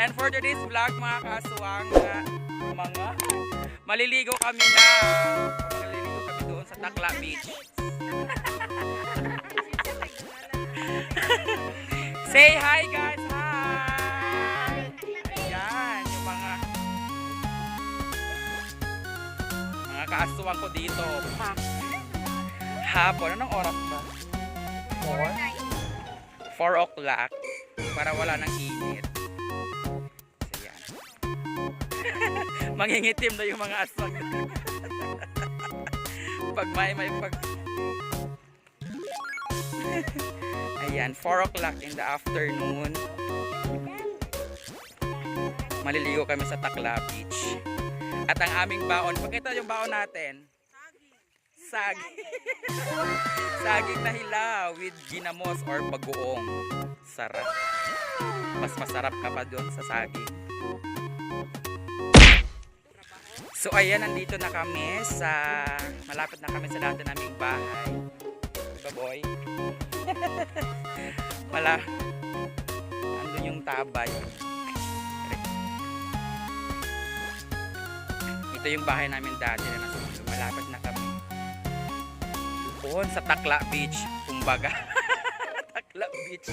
And for today's vlog mga kaswang uh, mga maliligo kami na maliligo kami doon sa Takla Beach. Say hi guys! Hi! Ayan, yung mga mga kaaswang ko dito. Pa. Hapon, anong oras ba? 4? 4 o'clock. Para wala nang init. Mangingitim na yung mga aswang. pag may may pag... Ayan, 4 o'clock in the afternoon. Maliligo kami sa Takla Beach. At ang aming baon, pakita yung baon natin. Saging. Saging na hilaw with ginamos or bagoong. Sarap. Mas masarap ka pa doon sa saging. So ayan, nandito na kami sa malapit na kami sa dati naming bahay. Diba boy? Wala. Andun yung tabay. Ito yung bahay namin dati na nasa malapit na kami. Doon sa Takla Beach, kumbaga. Takla Beach.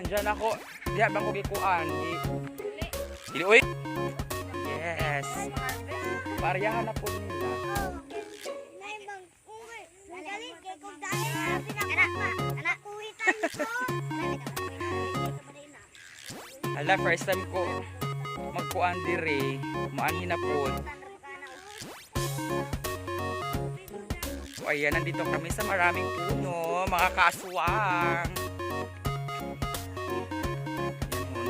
Ayan, dyan ako. Diya bang ko gikuan? Gi- Dili, uy! Yes! Pariyahan na po nila. Ala, first time ko magkuan dire. Maanhin na po. So, ayan, nandito kami sa maraming puno, mga kaswang.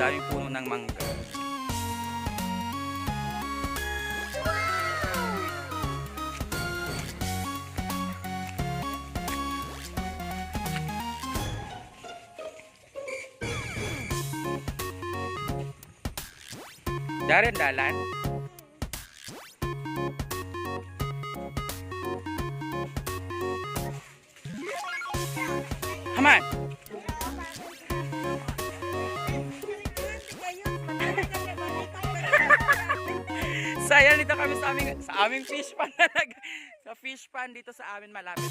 Daming puno ng mangga. Darin dalan. Haman! Saya aming sa aming fish pan na nag, sa fish pan dito sa amin malapit.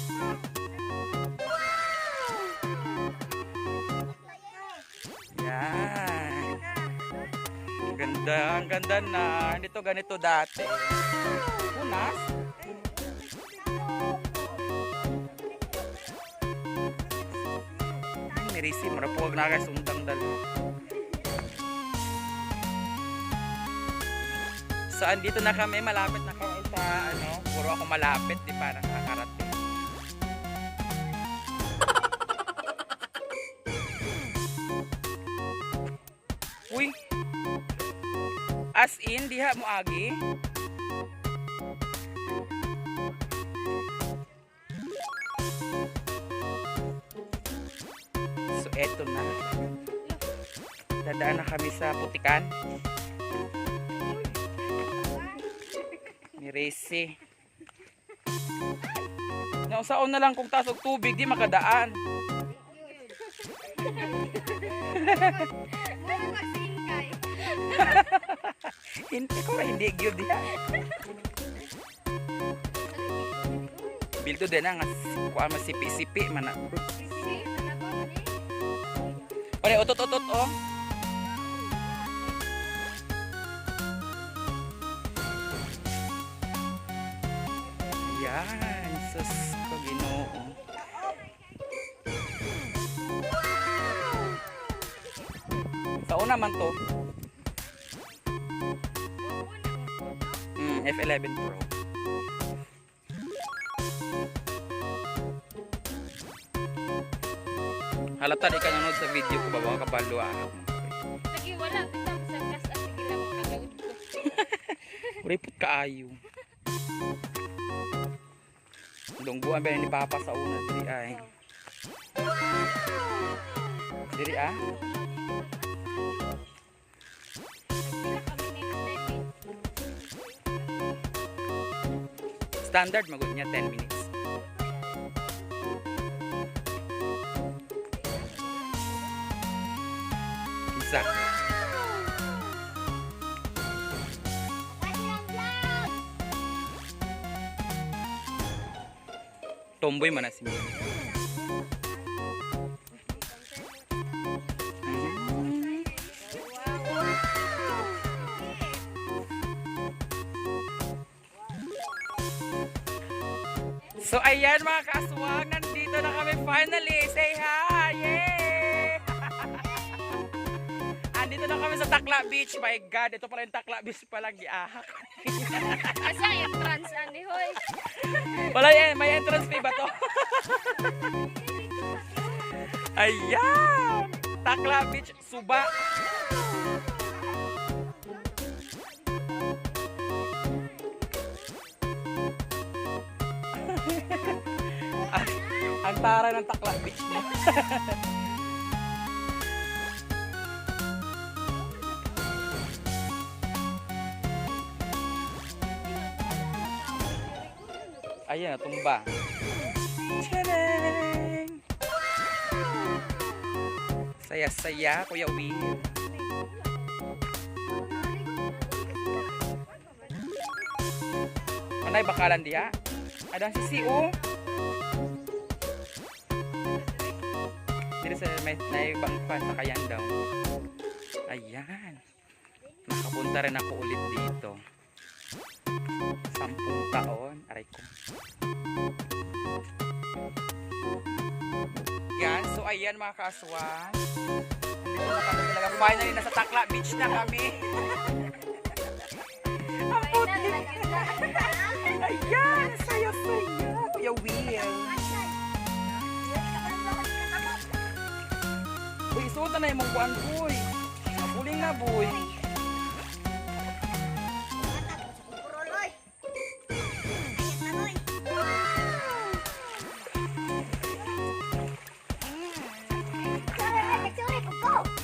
Yan. Ang ganda, ang ganda na. Hindi to ganito dati. Punas. Nirisi, marapuwag na guys, undang dalo. So, andito na kami, malapit na kami sa, ano, puro ako malapit, di parang nakakarating. Uy! As in, diha mo agi? So, eto na. Dadaan na kami sa putikan. Ni Resi. Nausaon na lang kung tasog tubig, di makadaan. Hindi ko hindi gyud diha. Bilto din nga kuha masipi-sipi man na. Pare otot-otot oh. Sa una man to. Mm, F11 Pro. Halata di ka nanood sa video ko ba mga kabalo ah. Lagi wala kita sa gas at sige lang kagawid ko. Ripot kaayo. Dungguan ba ni Papa sa una diri ay. Diri ah. Standard magud niya 10 minutes. Isa. Tomboy man na si Mimi. So ayan mga kaswag, nandito na kami finally. Say hi! Yay! Andito na kami sa Takla Beach. My God, ito pala yung Takla Beach palang giahak. Kasi yung trans ani hoy. Wala yan, may entrance fee ba to? Ayan! Takla Beach, Suba. ang, tara ng Takla Beach mo. Ayan, tumba. Tadang! Saya-saya, Kuya Will. Manay bakalan diha. Adang sisi o. Dito sa may naibang pan sa kayan daw. Ayan. Nakapunta rin ako ulit dito. Sampung taon. Aray ko. Yan. So, ayan mga talaga. Finally, nasa Takla Beach na kami. Ang puti. Ayan. Saya-saya. Kuya Will. Na yung mong buwan, boy. Mabuling na, boy.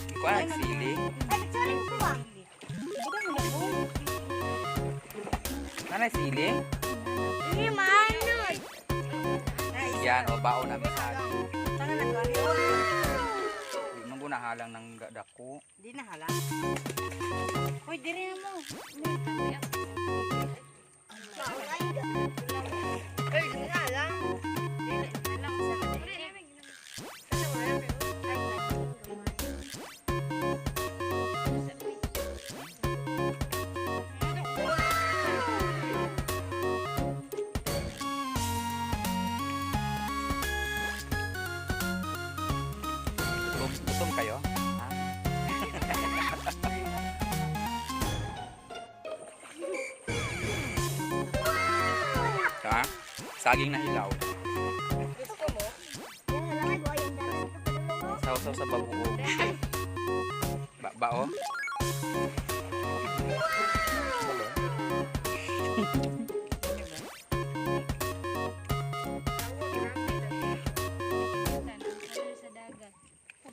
Hindi ko alam, sili. Nanay, sili? Yan, o, baon namin sa nahalang ng dako. Di na hala. Hoy, diri na mo. Hoy, di na hala. Saging na hilaw. Sausaw sa babuo. Ba bao?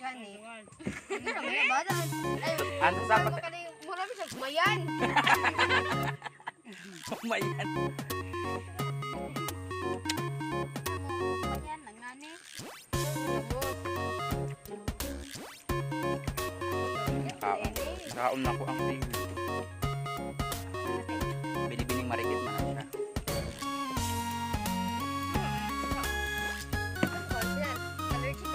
Ay, Ano sa ano na yung mura sa. Mayan. Mayan Kaon na ko ang TV. Binibining marikit na siya. Allergic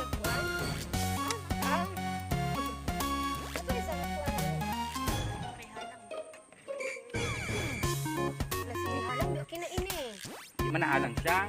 ka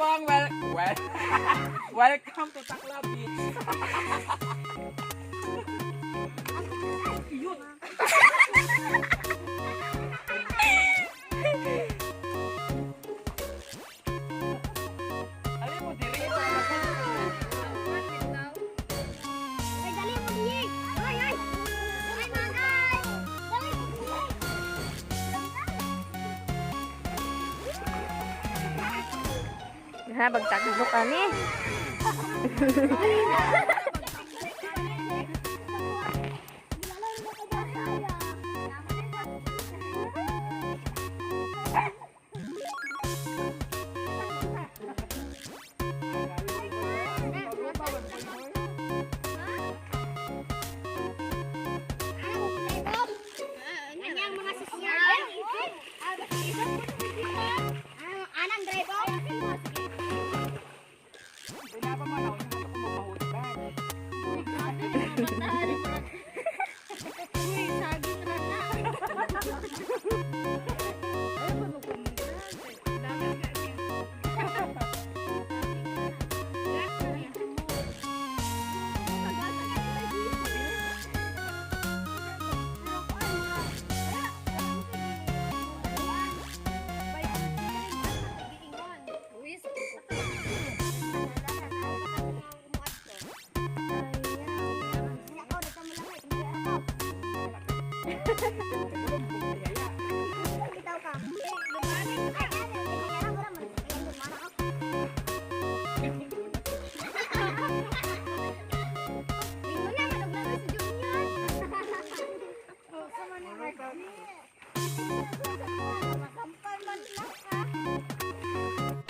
kaswang! Well, well, welcome to Takla Beach. Alam Ha, bagtaglo ka ni.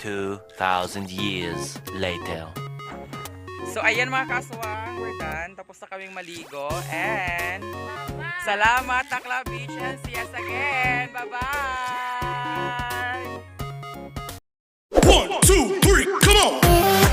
2,000 years later. So ayan mga kaswang, we're done. Tapos na kaming maligo and... Salamat, Takla Vision. See us again. Bye-bye. One, two, three, come on!